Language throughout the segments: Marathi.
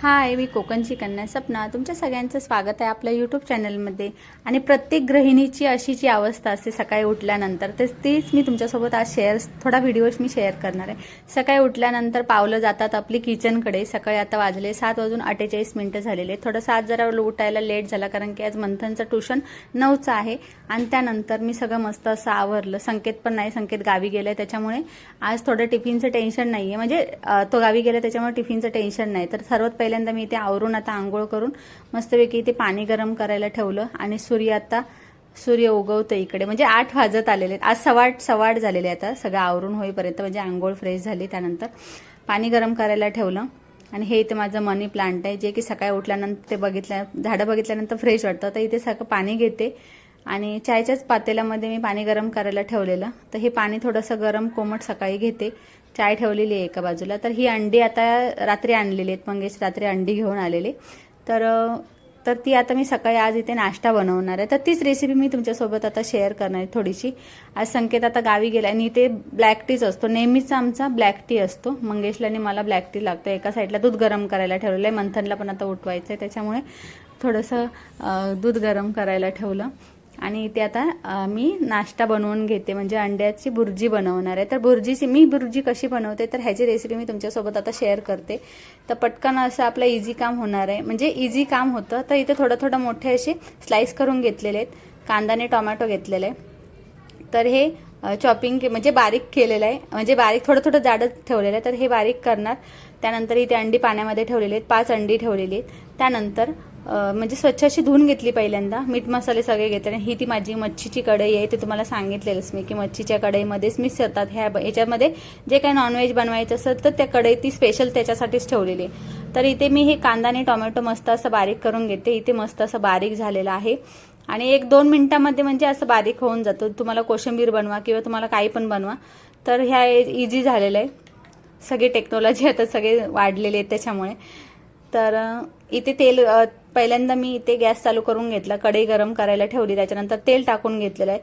हाय मी कोकणची कन्या सपना. तुमच्या सगळ्यांचं स्वागत आहे आपल्या यूट्यूब चॅनलमध्ये आणि प्रत्येक गृहिणीची अशी जी अवस्था असते सकाळी उठल्यानंतर. तर तीच मी तुमच्यासोबत आज शेअर थोडा व्हिडिओज मी शेअर करणार आहे. सकाळी उठल्यानंतर पावलं जातात आपली किचनकडे सकाळी आता वाजले सात वाजून अठ्ठेचाळीस मिनटं झालेले थोडंसं आज जरा उठायला लेट झाला कारण की आज मंथनचं ट्युशन नऊचं आहे. आणि त्यानंतर मी सगळं मस्त असं आवरलं. संकेत पण नाही संकेत गावी गेलं त्याच्यामुळे आज थोडं टिफिनचं टेन्शन नाही आहे म्हणजे तो गावी गेला त्याच्यामुळे टिफिनचं टेन्शन नाही. तर सर्वात पहिल्यांदा मी इथे आवरून आता आंघोळ करून मस्तपैकी इथे पाणी गरम करायला ठेवलं आणि सूर्य आता सूर्य उगवतं इकडे. म्हणजे आठ वाजत आलेले आहेत. आज सवाट सवाट झालेले आता. सगळं आवरून होईपर्यंत म्हणजे आंघोळ फ्रेश झाली. त्यानंतर पाणी गरम करायला ठेवलं. आणि हे इथे माझं मनी प्लांट आहे. जे की सकाळी उठल्यानंतर ते बघितल्या झाडं बघितल्यानंतर फ्रेश वाटतं. तर इथे सगळं पाणी घेते. आणि चायच्याच पातेल्यामध्ये मी पाणी गरम करायला ठेवलेलं. तर हे पाणी थोडंसं गरम कोमट सकाळी घेते. चाय ठेवलेली आहे एका बाजूला. तर ही अंडी आता रात्री आणलेली आहेत. मंगेश रात्री अंडी घेऊन आलेले. तर तर ती आता मी सकाळी आज इथे नाश्ता बनवणार आहे. तर तीच रेसिपी मी तुमच्यासोबत आता शेअर करणार आहे थोडीशी. आज संकेत आता गावी गेला आणि इथे ब्लॅक टीच असतो. नेहमीचा आमचा ब्लॅक टी असतो. मंगेशला आणि मला ब्लॅक टी लागतो. एका साईडला दूध गरम करायला ठेवलेलं आहे मंथनला पण आता उठवायचं आहे त्याच्यामुळे थोडंसं दूध गरम करायला ठेवलं. आणि इथे आता मी नाश्ता बनवून घेते. म्हणजे अंड्याची बुर्जी बनवणार आहे. तर बुर्जीची मी बुर्जी कशी बनवते? तर ह्याची रेसिपी मी तुमच्यासोबत आता शेअर करते. तर पटकन असं आपलं इझी काम होणार आहे. म्हणजे इझी काम होतं. तर इथे थोडं थोडं मोठे असे स्लाईस करून घेतलेले आहेत. कांदाने टोमॅटो घेतलेले आहे तर हे चॉपिंग म्हणजे बारीक केलेलं आहे. म्हणजे बारीक थोडं थोडं जाडं ठेवलेलं आहे. तर हे बारीक करणार. त्यानंतर इथे अंडी पाण्यामध्ये ठेवलेली आहेत. पाच अंडी ठेवलेली आहेत. त्यानंतर म्हणजे स्वच्छ अशी धुवून घेतली पहिल्यांदा. मीठ मसाले सगळे घेतले आणि ही ती माझी मच्छीची कढई आहे. ते तुम्हाला सांगितलेलंच मी की मच्छीच्या कढईमध्येच मी सतात ह्या याच्यामध्ये जे काही नॉनव्हेज बनवायचं असेल तर त्या कढई ती स्पेशल त्याच्यासाठीच ठेवलेली आहे. तर इथे मी हे कांदा आणि टोमॅटो मस्त असं बारीक करून घेते. इथे मस्त असं बारीक झालेलं आहे. आणि एक दोन मिनिटामध्ये म्हणजे असं बारीक होऊन जातो. तुम्हाला कोशिंबीर बनवा किंवा तुम्हाला काही पण बनवा. तर ह्या इझी झालेलं आहे. सगळी टेक्नॉलॉजी आता सगळे वाढलेले आहेत त्याच्यामुळे. तर इथे तेल पहिल्यांदा मी इथे गॅस चालू करून घेतला कढई गरम करायला ठेवली त्याच्यानंतर तेल टाकून घेतलेलं आहे.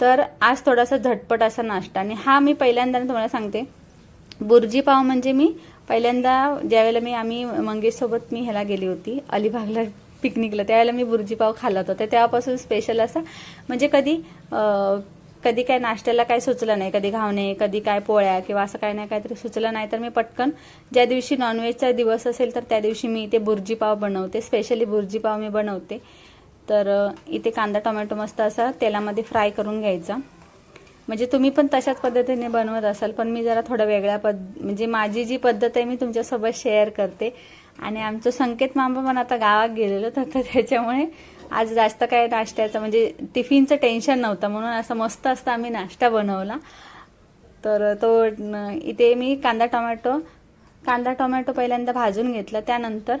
तर आज थोडासा झटपट असा नाश्ता. आणि हा मी पहिल्यांदा तुम्हाला सांगते बुर्जी पाव म्हणजे मी पहिल्यांदा ज्यावेळेला मी आम्ही मंगेशसोबत मी ह्याला गेली होती अलिबागला पिकनिकला त्यावेळेला मी बुर्जी पाव खाल्ला होता. तर तेव्हापासून स्पेशल असा म्हणजे कधी कधी काय नाश्त्याला काय सुचलं नाही कधी घावणे कधी काय पोळ्या किंवा असं काय नाही काहीतरी सुचलं नाही तर मी पटकन ज्या दिवशी नॉनव्हेजचा दिवस असेल तर त्या दिवशी मी इथे बुर्जी पाव बनवते. स्पेशली बुर्जी पाव मी बनवते. तर इथे कांदा टोमॅटो मस्त असा तेलामध्ये फ्राय करून घ्यायचा. म्हणजे तुम्ही पण तशाच पद्धतीने बनवत असाल पण मी जरा थोडं वेगळ्या पद म्हणजे माझी जी पद्धत आहे मी तुमच्यासोबत शेअर करते. आणि आमचं संकेत मामा पण आता गावात गेलेलो तर त्याच्यामुळे आज जास्त काय नाश्त्याचं म्हणजे टिफिनचं टेन्शन नव्हतं. म्हणून असं मस्त असतं आम्ही नाश्ता बनवला. तर तो इथे मी कांदा टोमॅटो कांदा टोमॅटो पहिल्यांदा भाजून घेतला. त्यानंतर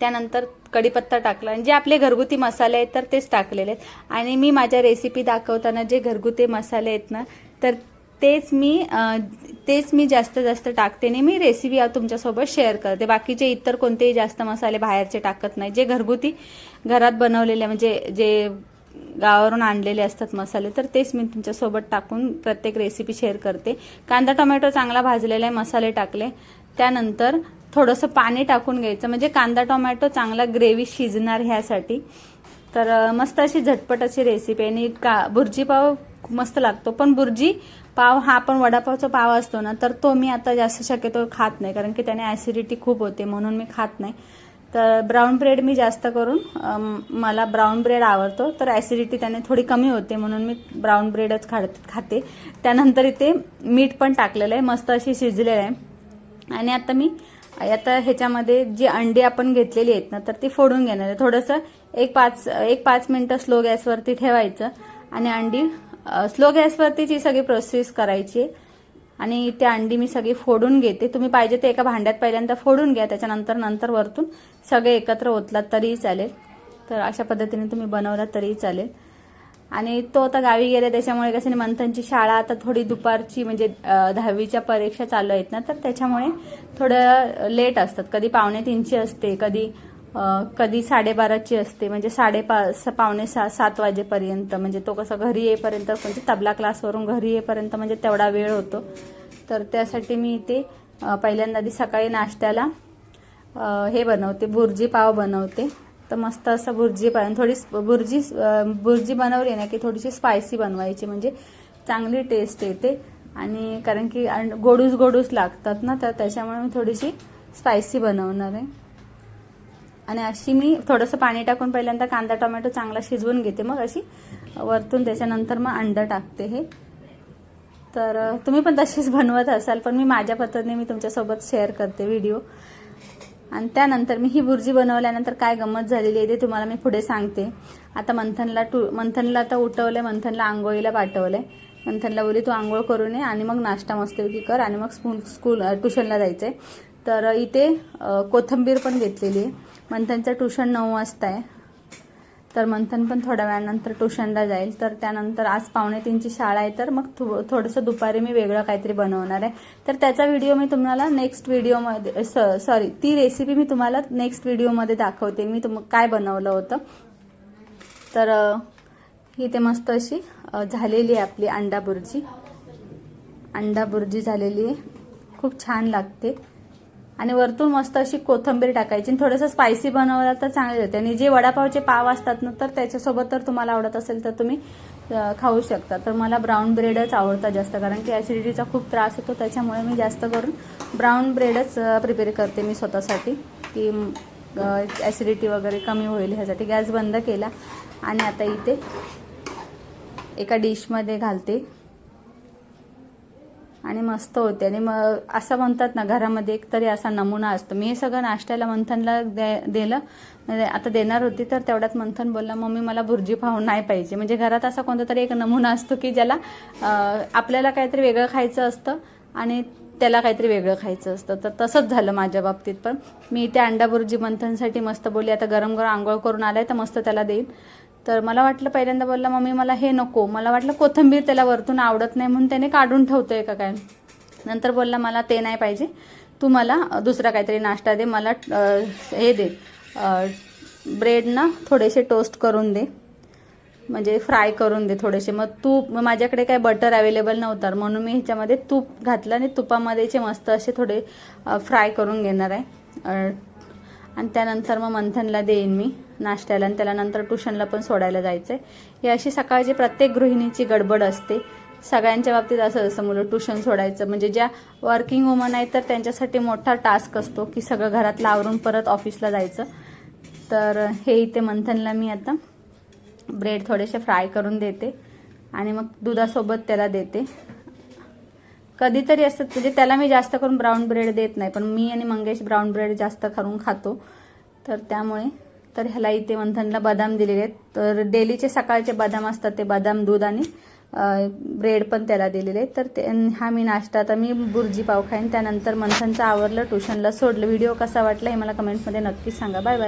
त्यानंतर कढीपत्ता टाकला. आणि जे आपले घरगुती मसाले आहेत तर तेच टाकलेले आहेत. आणि मी माझ्या रेसिपी दाखवताना जे घरगुती मसाले आहेत ना तर तेच मी तेच मी जास्त जास्त टाकते. आणि मी रेसिपी तुमच्यासोबत शेअर करते. बाकीचे इतर कोणतेही जास्त मसाले बाहेरचे टाकत नाही. जे घरगुती घरात बनवलेले म्हणजे जे गावावरून आणलेले असतात मसाले तर तेच मी तुमच्यासोबत टाकून प्रत्येक रेसिपी शेअर करते. कांदा टोमॅटो चांगला भाजलेला आहे मसाले टाकले. त्यानंतर थोडंसं पाणी टाकून घ्यायचं म्हणजे कांदा टोमॅटो चांगला ग्रेव्ही शिजणार ह्यासाठी. तर मस्त अशी झटपट अशी रेसिपी आणि का बुर्जी पाव खूप मस्त लागतो पण बुर्जी पाव हा पण वडापावचा पाव असतो ना तर तो मी आता जास्त शक्यतो खात नाही कारण की त्याने ॲसिडिटी खूप होते म्हणून मी खात नाही. तर ब्राऊन ब्रेड मी जास्त करून मला ब्राऊन ब्रेड आवडतो. तर ॲसिडिटी त्याने थोडी कमी होते म्हणून मी ब्राऊन ब्रेडच खात खाते. त्यानंतर इथे मीठ पण टाकलेलं आहे. मस्त अशी शिजलेलं आहे. आणि आता मी आता ह्याच्यामध्ये जी अंडी आपण घेतलेली आहेत ना तर ती फोडून घेणार आहे. थोडंसं एक पाच एक पाच मिनटं स्लो गॅसवरती ठेवायचं. आणि अंडी स्लो गॅसवरतीच ही सगळी प्रोसेस करायची आहे. आणि ते अंडी मी सगळी फोडून घेते. तुम्ही पाहिजे ते एका भांड्यात पहिल्यांदा फोडून घ्या त्याच्यानंतर नंतर वरतून सगळे एकत्र ओतलात तरीही चालेल. तर अशा पद्धतीने तुम्ही बनवलात तरीही चालेल. आणि तो आता गावी गेले त्याच्यामुळे कसं मंथनची शाळा आता थोडी दुपारची म्हणजे दहावीच्या परीक्षा चालू आहेत ना तर त्याच्यामुळे थोडं लेट असतात. कधी पावणे तीनची असते कधी कधी साडेबाराची असते म्हणजे साडेपा स- पावणे सा सात वाजेपर्यंत म्हणजे तो कसं घरी येईपर्यंत म्हणजे तबला क्लासवरून घरी येईपर्यंत म्हणजे तेवढा वेळ होतो. तर त्यासाठी मी इथे पहिल्यांदा आधी सकाळी नाश्त्याला हे बनवते बुर्जी पाव बनवते. तर मस्त असं बुर्जी पाव थोडी बुर्जी बुर्जी बनवली ना की थोडीशी स्पायसी बनवायची म्हणजे चांगली टेस्ट येते. आणि कारण की गोडूस गोडूस लागतात ना तर त्याच्यामुळे मी थोडीशी स्पायसी बनवणार आहे. आणि अशी मी थोडंसं पाणी टाकून पहिल्यांदा कांदा टोमॅटो चांगला शिजवून घेते मग अशी. वरतून त्याच्यानंतर मग अंडं टाकते हे. तर तुम्ही पण तशीच बनवत असाल पण मी माझ्या पद्धतीने मी तुमच्यासोबत शेअर करते व्हिडिओ. आणि त्यानंतर मी ही बुर्जी बनवल्यानंतर काय गंमत झालेली आहे ते तुम्हाला मी पुढे सांगते. आता मंथनला टू मंथनला आता उठवलं मंथनला आंघोळीला पाठवलंय. मंथनला बोली तू आंघोळ करून ये आणि मग नाश्ता मस्तपैकी कर आणि मग स्कूल स्कूल अ, ट्युशनला जायचंय. तर इथे कोथंबीर कोथिंबीर पण घेतलेली आहे. मंथनचं ट्युशन नऊ वाजता आहे. तर मंथन पण थोड्या वेळानंतर ट्युशनला जाईल. तर त्यानंतर आज पावणे तीनची शाळा आहे. तर मग थो थोडंसं दुपारी मी वेगळं काहीतरी बनवणार आहे. तर त्याचा व्हिडिओ मी तुम्हाला नेक्स्ट व्हिडिओमध्ये सॉरी ती रेसिपी मी तुम्हाला नेक्स्ट व्हिडिओमध्ये दाखवते. मी तुम काय बनवलं होतं. तर ही ते मस्त अशी झालेली आहे आपली अंडा बुर्जी. अंडा बुर्जी झालेली आहे. खूप छान लागते. आणि वरतून मस्त अशी कोथिंबीर टाकायची. आणि थोडंसं स्पायसी बनवलं तर चांगले होते. आणि जे वडापावचे पाव असतात ना तर त्याच्यासोबत तर तुम्हाला आवडत असेल तर तुम्ही खाऊ शकता. तर मला ब्राऊन ब्रेडच आवडतात जास्त कारण की ॲसिडिटीचा खूप त्रास होतो. त्याच्यामुळे मी जास्त करून ब्राऊन ब्रेडच प्रिपेअर करते मी स्वतःसाठी की ॲसिडिटी वगैरे कमी होईल ह्यासाठी. गॅस बंद केला. आणि आता इथे एका डिशमध्ये घालते. आणि मस्त होते. आणि मग असं म्हणतात ना घरामध्ये एक तरी असा नमुना असतो. मी हे सगळं नाश्त्याला मंथनला दे दिलं. म्हणजे आता देणार होती तर तेवढ्यात मंथन बोलला मम्मी मला भुर्जी पाहून नाही पाहिजे. म्हणजे घरात असा कोणता तरी एक नमुना असतो की ज्याला आपल्याला काहीतरी वेगळं खायचं असतं आणि त्याला काहीतरी वेगळं खायचं असतं. तर तसंच झालं माझ्या बाबतीत पण. मी इथे अंडा बुर्जी मंथनसाठी मस्त बोलली आता गरम गरम आंघोळ करून आलाय तर मस्त त्याला देईन. तर मला वाटलं पहिल्यांदा बोलला मम्मी मला हे नको. मला वाटलं कोथिंबीर त्याला वरतून आवडत नाही म्हणून त्याने काढून ठेवतोय का काय? नंतर बोलला मला ते नाही पाहिजे. तू मला दुसरा काहीतरी नाश्ता दे. मला हे दे. ब्रेड ना थोडेसे टोस्ट करून दे. म्हणजे फ्राय करून दे थोडेसे. मग तूप माझ्याकडे काय बटर अवेलेबल नव्हतं. म्हणून मी ह्याच्यामध्ये तूप घातलं आणि तुपामध्येचे मस्त असे थोडे फ्राय करून घेणार आहे. आणि त्यानंतर मग मंथनला देईन मी नाश्त्याला आणि त्याला नंतर ट्युशनला पण सोडायला जायचं आहे ही अशी सकाळची प्रत्येक गृहिणीची गडबड असते. सगळ्यांच्या बाबतीत असं असं मुलं ट्युशन सोडायचं. म्हणजे ज्या वर्किंग वुमन आहेत तर त्यांच्यासाठी मोठा टास्क असतो की सगळं घरातलं आवरून परत ऑफिसला जायचं. तर हे इथे मंथनला मी आता ब्रेड थोडेसे फ्राय करून देते आणि मग दुधासोबत त्याला देते. कधीतरी असतात. म्हणजे त्याला मी जास्त करून ब्राऊन ब्रेड देत नाही. पण मी आणि मंगेश ब्राऊन ब्रेड जास्त करून खातो. तर त्यामुळे तर ह्याला इथे मंथनला बदाम दिलेले आहेत. तर डेलीचे सकाळचे बदाम असतात ते बदाम दूध आणि ब्रेड पण त्याला दिलेले आहेत. तर ते हा मी नाश्ता आता मी बुर्जी पाव खाईन. त्यानंतर मंथनचं आवरलं ट्युशनला सोडलं. व्हिडिओ कसा वाटला हे मला कमेंटमध्ये नक्कीच सांगा. Bye bye